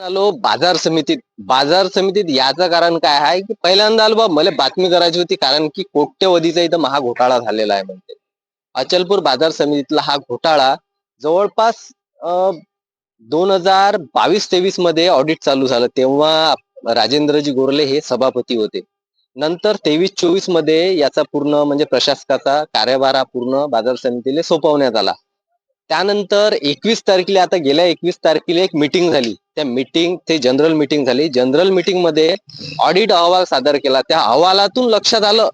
आलो बाजार समितीत. बाजार समितीत याचं कारण काय आहे की पहिल्यांदा आलो बा मला बातमी करायची होती कारण की कोट्यवधीचा इथं महा घोटाळा झालेला आहे म्हणते. अचलपूर बाजार समितीतला हा घोटाळा जवळपास दोन हजार बावीस तेवीसमध्ये ऑडिट चालू झालं. तेव्हा राजेंद्रजी गोरले हे सभापती होते. नंतर तेवीस चोवीसमध्ये याचा पूर्ण म्हणजे प्रशासकाचा कार्यभार हा पूर्ण बाजार समितीला सोपवण्यात आला. त्यानंतर एकवीस तारखेला आता गेल्या एकवीस तारखेला एक मिटिंग झाली. त्या मीटिंग ते जनरल मीटिंग झाली. जनरल मीटिंगमध्ये ऑडिट अहवाल सादर केला. त्या अहवालातून लक्षात आलं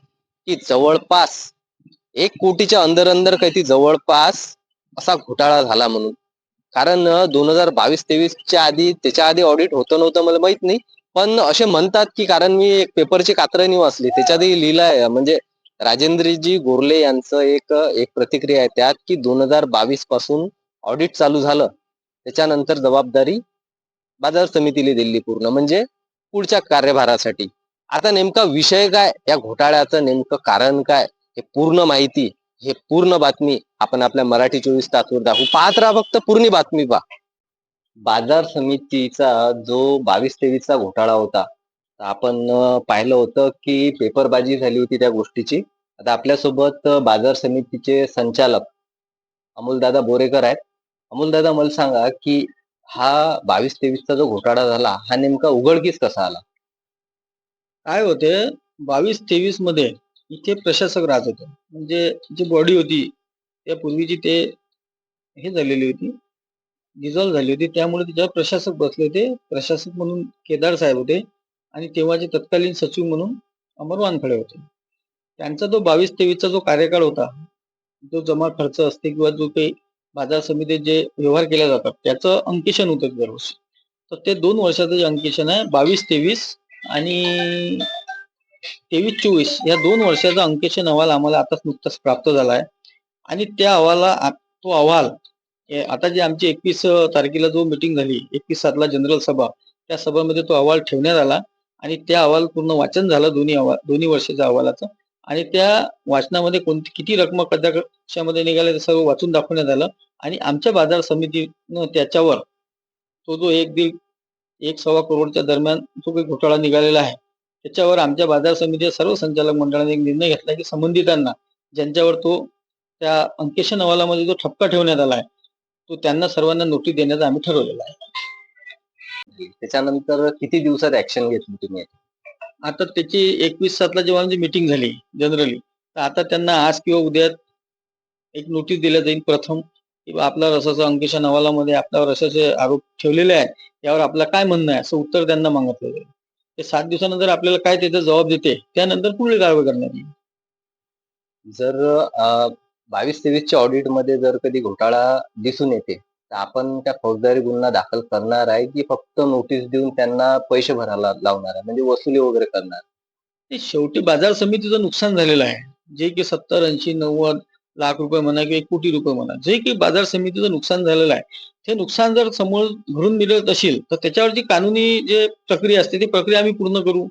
की जवळपास एक कोटीच्या अंदर अंदर काहीतरी जवळपास असा घोटाळा झाला म्हणून. कारण दोन हजार बावीस तेवीसच्या आधी त्याच्या आधी ऑडिट होतं नव्हतं मला माहीत नाही. पण असे म्हणतात की कारण मी एक पेपरची कात्रणी वाचली. त्याच्यातही लिहिलं आहे. म्हणजे राजेंद्रजी गोरले यांचं एक एक प्रतिक्रिया आहे त्यात की दोन हजार बावीसपासून ऑडिट चालू झालं. त्याच्यानंतर जबाबदारी बाजार समितीला दिली पूर्ण. म्हणजे पुढच्या कार्यभारासाठी. आता नेमका विषय काय? या घोटाळ्याचं नेमकं कारण काय? हे पूर्ण माहिती हे पूर्ण बातमी आपण आपल्या मराठी चोवीस तासवर दाखवू. पाहत राहा फक्त पूर्ण बातमी पहा. बाजार समितीचा जो बावीस तेवीसचा घोटाळा होता आपण पाहिलं होतं की पेपरबाजी झाली होती त्या गोष्टीची. आता आपल्यासोबत बाजार समितीचे संचालक अमोलदादा बोरेकर आहेत. अमोलदादा मला सांगा की हा बावीस तेवीसचा जो घोटाळा झाला हा नेमका उघडकीस कसा आला? काय होते बावीस तेवीसमध्ये इथे प्रशासक राहत होते. म्हणजे जी बॉडी होती त्या पूर्वीची ते हे झालेली होती डिझॉल्व्ह झाली होती. त्यामुळे त्याच्यावर प्रशासक बसले होते. प्रशासक म्हणून केदार साहेब होते आणि तेव्हाचे तत्कालीन सचिव म्हणून अमर वानखडे होते. त्यांचा जो बावीस तेवीसचा जो कार्यकाळ होता जो जमा खर्च असते किंवा जो काही बाजार समितीत जे व्यवहार केले जातात त्याचं अंकेशन होतं दरवर्षी. तर ते दोन वर्षाचं जे अंकेशन आहे बावीस तेवीस आणि तेवीस चोवीस या दोन वर्षाचा अंकेशन अहवाल आम्हाला आताच नुकताच प्राप्त झाला आहे. आणि त्या अहवाला तो अहवाल आता जे आमची एकवीस तारखेला जो मिटिंग झाली एकवीस सातला जनरल सभा त्या सभामध्ये तो अहवाल ठेवण्यात आला आणि त्या अहवाल पूर्ण वाचन झालं दोन्ही अहवाल दोन्ही वर्षाच्या अहवालाचं. आणि त्या वाचनामध्ये कोणती किती रक्कम कद्या कशामध्ये निघाल्या ते सर्व वाचून दाखवण्यात आलं. आणि आमच्या बाजार समितीनं त्याच्यावर तो जो एक दीड एक सव्वा करोडच्या दरम्यान जो काही घोटाळा निघालेला आहे त्याच्यावर आमच्या बाजार समितीच्या सर्व संचालक मंडळाने एक निर्णय घेतला की संबंधितांना ज्यांच्यावर तो त्या अंकेशन अहवालामध्ये जो ठपका ठेवण्यात आला आहे तो त्यांना सर्वांना नोटीस देण्याचं आम्ही ठरवलेला आहे. त्याच्यानंतर किती दिवसात ऍक्शन घेतली तुम्ही? आता त्याची एकवीस सातला जेव्हा आमची मिटिंग झाली जनरली तर आता त्यांना आज किंवा उद्या एक नोटीस दिल्या जाईल प्रथम. की आपला रसाचं अंकेशन अहवालामध्ये आपल्यावर रसाचे आरोप ठेवलेले आहेत यावर आपलं काय म्हणणं आहे? असं उत्तर त्यांना मागितलं जाईल ते सात दिवसानंतर आपल्याला काय त्याचा जबाब देते त्यानंतर पुढील कारवाई करण्यात येईल. जर बावीस तेवीसच्या ऑडिटमध्ये जर कधी घोटाळा दिसून येते तर आपण त्या फौजदारी गुन्हा दाखल करणार आहे की फक्त नोटीस देऊन त्यांना पैसे भरायला लावणार आहे? म्हणजे वसुली वगैरे करणार? ते शेवटी बाजार समितीचं नुकसान झालेलं आहे. जे की सत्तर ऐंशी नव्वद लाख रुपये म्हणा किंवा एक कोटी रुपये म्हणा जे की बाजार समितीचं नुकसान झालेलं आहे. ते नुकसान जर समोर भरून मिळत असेल तर त्याच्यावर जी कानूनी जे प्रक्रिया असते ती प्रक्रिया आम्ही पूर्ण करू.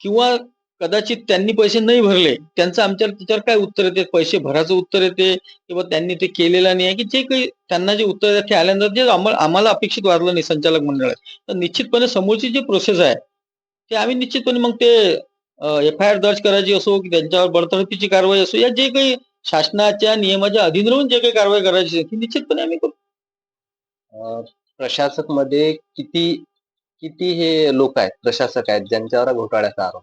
किंवा कदाचित त्यांनी पैसे नाही भरले त्यांचं आमच्या त्याच्यावर काय उत्तर येते? पैसे भराचं उत्तर येते किंवा त्यांनी ते केलेलं नाही आहे की जे काही त्यांना जे उत्तर ते आल्यानंतर जे आम्हाला अपेक्षित वाढलं नाही संचालक मंडळात. तर निश्चितपणे समोरची जी प्रोसेस आहे ते आम्ही निश्चितपणे मग ते एफ आय आर दर्ज करायची असो की त्यांच्यावर बडतर्फीची कारवाई असो या जे काही शासनाच्या नियमाच्या अधीन राहून जे काही कारवाई करायची ती निश्चितपणे आम्ही करू. प्रशासकमध्ये किती किती हे लोक आहेत प्रशासक आहेत ज्यांच्यावर घोटाळ्याचा आरोप?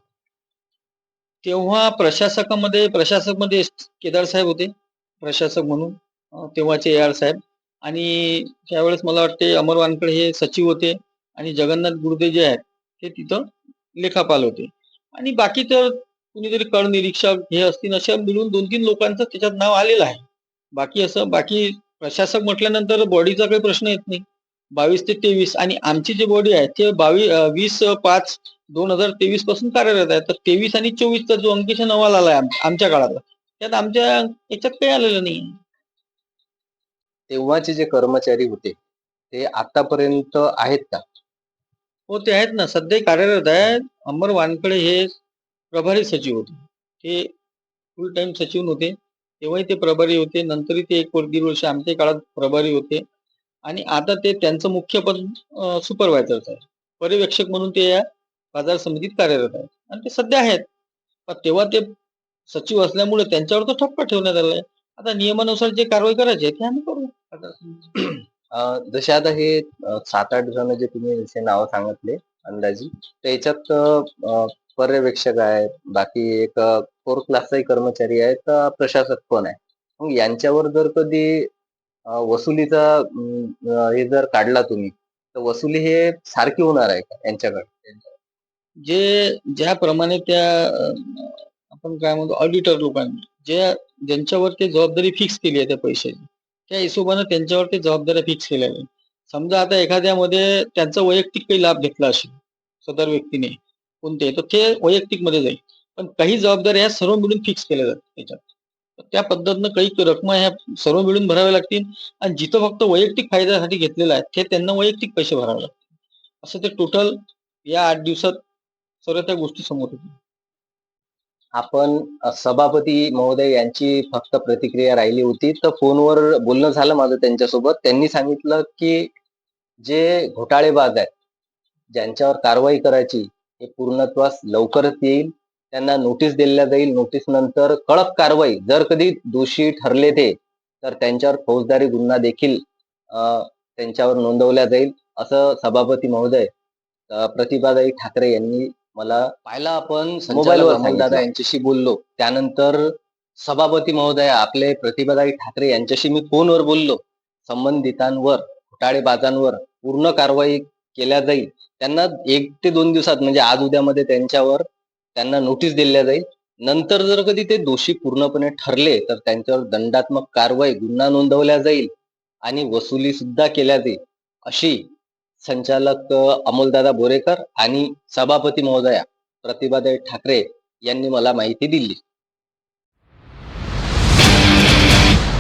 तेव्हा प्रशासकामध्ये प्रशासकमध्ये केदार साहेब होते प्रशासक म्हणून तेव्हाचे ए आर साहेब. आणि त्यावेळेस मला वाटते अमर वानकडे हे सचिव होते आणि जगन्नाथ गुरुदे जे आहेत ते तिथं लेखापाल होते. आणि बाकी तर कुणीतरी कळ निरीक्षक हे असतील अशा मिळून दोन तीन लोकांचं त्याच्यात नाव आलेलं आहे. बाकी असं बाकी प्रशासक म्हटल्यानंतर बॉडीचा काही प्रश्न येत नाही. बावीस ते तेवीस आणि आमची जी बॉडी आहे ते बावीस वीस पाच दोन हजार तेवीसपासून कार्यरत आहे. तर तेवीस आणि चोवीसचा जो अंकेशन अहवाल आलाय आमच्या काळातला त्यात आमच्या याच्यात काही आलेलं नाही. तेव्हाचे जे कर्मचारी होते ते आतापर्यंत आहेत का? हो ते आहेत ना. सध्या कार्यरत आहे अमर वानकडे हे प्रभारी सचिव होते. ते फुल टाइम सचिव नव्हते. तेव्हाही ते प्रभारी होते. नंतरही ते एक दीड वर्ष आमच्या काळात प्रभारी होते. आणि आता ते त्यांचं मुख्य पद सुपरवायझरच आहे पर्यवेक्षक म्हणून ते या बाजार समितीत कार्यरत आहेत. आणि ते सध्या आहेत. पण तेव्हा ते सचिव असल्यामुळे त्यांच्यावर तो ठप्प ठेवण्यात आलाय. आता नियमानुसार जे कारवाई करायची आहे ते आम्ही करू. बाजार जसे आता हे सात आठ जण जे तुम्ही नाव सांगितले अंदाजी त्याच्यात पर्यवेक्षक आहे बाकी एक फोर क्लासचाही कर्मचारी आहे तर प्रशासक पण आहे. मग यांच्यावर जर कधी वसुलीचा हे जर काढला तुम्ही तर वसुली हे सारखी होणार आहे का यांच्याकडे? जे ज्याप्रमाणे त्या आपण काय म्हणतो ऑडिटर लोकांनी जे ज्यांच्यावर ते जबाबदारी फिक्स केली आहे त्या पैशाची त्या हिशोबानं त्यांच्यावर ते जबाबदाऱ्या फिक्स केल्या आहेत. समजा आता एखाद्यामध्ये त्यांचा वैयक्तिक काही लाभ घेतला असेल सदर व्यक्तीने कोणते तर ते वैयक्तिकमध्ये जाईल. पण काही जबाबदाऱ्या ह्या सर्व मिळून फिक्स केल्या जातात त्याच्यात. तर त्या पद्धतीनं काही रकमा ह्या सर्व मिळून भराव्या लागतील आणि जिथं फक्त वैयक्तिक फायद्यासाठी घेतलेलं आहे ते त्यांना वैयक्तिक पैसे भरावे लागतील. असं ते टोटल या आठ दिवसात सर्व त्या गोष्टी समोर होतील आपण सभापती महोदय यांची फक्त प्रतिक्रिया राहिली होती तर फोनवर बोलणं झालं माझं त्यांच्यासोबत. त्यांनी सांगितलं की जे घोटाळेबाज आहेत ज्यांच्यावर कारवाई करायची हे पूर्णत्वास लवकरच येईल. त्यांना नोटीस दिल्या जाईल. नोटीस नंतर कडक कारवाई. जर कधी दोषी ठरले ते तर त्यांच्यावर फौजदारी गुन्हा देखील त्यांच्यावर नोंदवला जाईल. असं सभापती महोदय अ, प्रतिभाताई ठाकरे यांनी मला पाहिला आपण मोबाईलवर दादा यांच्याशी बोललो. त्यानंतर सभापती महोदय आपले प्रतिभाताई ठाकरे यांच्याशी मी फोनवर बोललो. संबंधितांवर घोटाळेबाजांवर पूर्ण कारवाई केल्या जाईल. त्यांना एक ते दोन दिवसात म्हणजे आज उद्यामध्ये त्यांच्यावर त्यांना नोटीस दिल्या जाईल. नंतर जर कधी ते दोषी पूर्णपणे ठरले तर त्यांच्यावर दंडात्मक कारवाई गुन्हा नोंदवल्या जाईल आणि वसुली सुद्धा केल्या जाईल अशी संचालक अमोलदादा बोरेकर आणि सभापती महोदया प्रतिभादाई ठाकरे यांनी मला माहिती दिली.